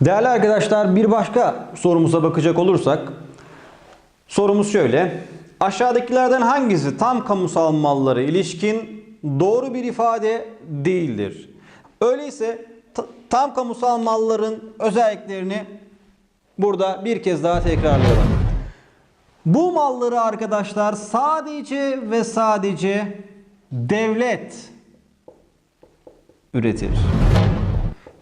Değerli arkadaşlar bir başka sorumuza bakacak olursak sorumuz şöyle. Aşağıdakilerden hangisi tam kamusal mallara ilişkin doğru bir ifade değildir? Öyleyse ta- tam kamusal malların özelliklerini burada bir kez daha tekrarlayalım. Bu malları arkadaşlar sadece ve sadece devlet üretir.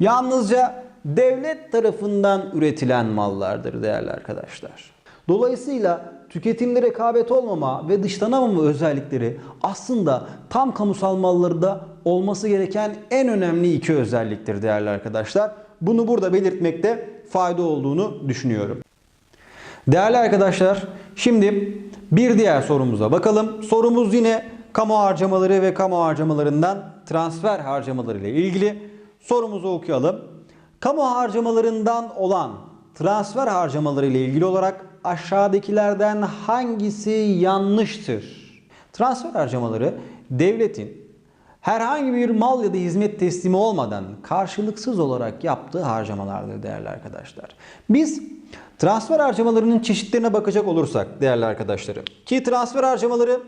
Yalnızca devlet tarafından üretilen mallardır değerli arkadaşlar. Dolayısıyla tüketimde rekabet olmama ve dışlanamama özellikleri aslında tam kamusal mallarda olması gereken en önemli iki özelliktir değerli arkadaşlar. Bunu burada belirtmekte fayda olduğunu düşünüyorum. Değerli arkadaşlar, şimdi bir diğer sorumuza bakalım. Sorumuz yine kamu harcamaları ve kamu harcamalarından transfer harcamaları ile ilgili. Sorumuzu okuyalım. Kamu harcamalarından olan transfer harcamaları ile ilgili olarak aşağıdakilerden hangisi yanlıştır? Transfer harcamaları devletin herhangi bir mal ya da hizmet teslimi olmadan karşılıksız olarak yaptığı harcamalardır değerli arkadaşlar. Biz transfer harcamalarının çeşitlerine bakacak olursak değerli arkadaşlarım ki transfer harcamaları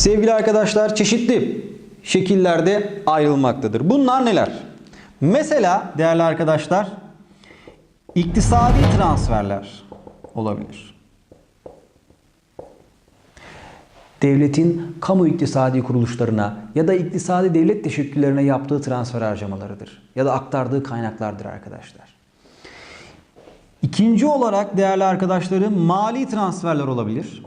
sevgili arkadaşlar çeşitli şekillerde ayrılmaktadır. Bunlar neler? Mesela değerli arkadaşlar İktisadi transferler olabilir. Devletin kamu iktisadi kuruluşlarına ya da iktisadi devlet teşekküllerine yaptığı transfer harcamalarıdır. Ya da aktardığı kaynaklardır arkadaşlar. İkinci olarak değerli arkadaşlarım mali transferler olabilir.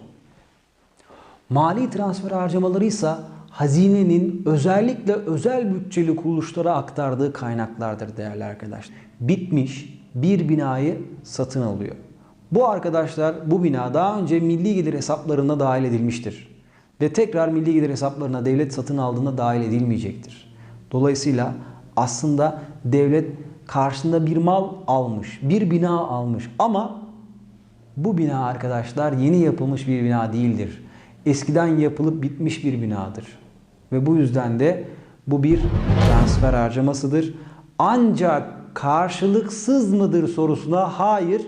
Mali transfer harcamaları ise hazinenin özellikle özel bütçeli kuruluşlara aktardığı kaynaklardır değerli arkadaşlar. Bitmiş bir binayı satın alıyor. Bu arkadaşlar bu bina daha önce milli gelir hesaplarına dahil edilmiştir. Ve tekrar milli gelir hesaplarına devlet satın aldığında dahil edilmeyecektir. Dolayısıyla aslında devlet karşında bir mal almış, bir bina almış ama bu bina arkadaşlar yeni yapılmış bir bina değildir. Eskiden yapılıp bitmiş bir binadır. Ve bu yüzden de bu bir transfer harcamasıdır. Ancak karşılıksız mıdır sorusuna hayır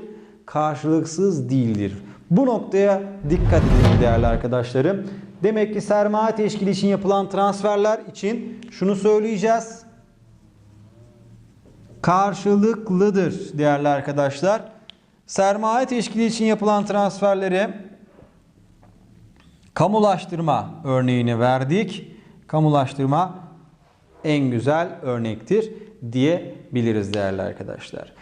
karşılıksız değildir. Bu noktaya dikkat edin değerli arkadaşlarım. Demek ki sermaye teşkili için yapılan transferler için şunu söyleyeceğiz. Karşılıklıdır değerli arkadaşlar. Sermaye teşkili için yapılan transferleri kamulaştırma örneğini verdik. Kamulaştırma en güzel örnektir diyebiliriz değerli arkadaşlar.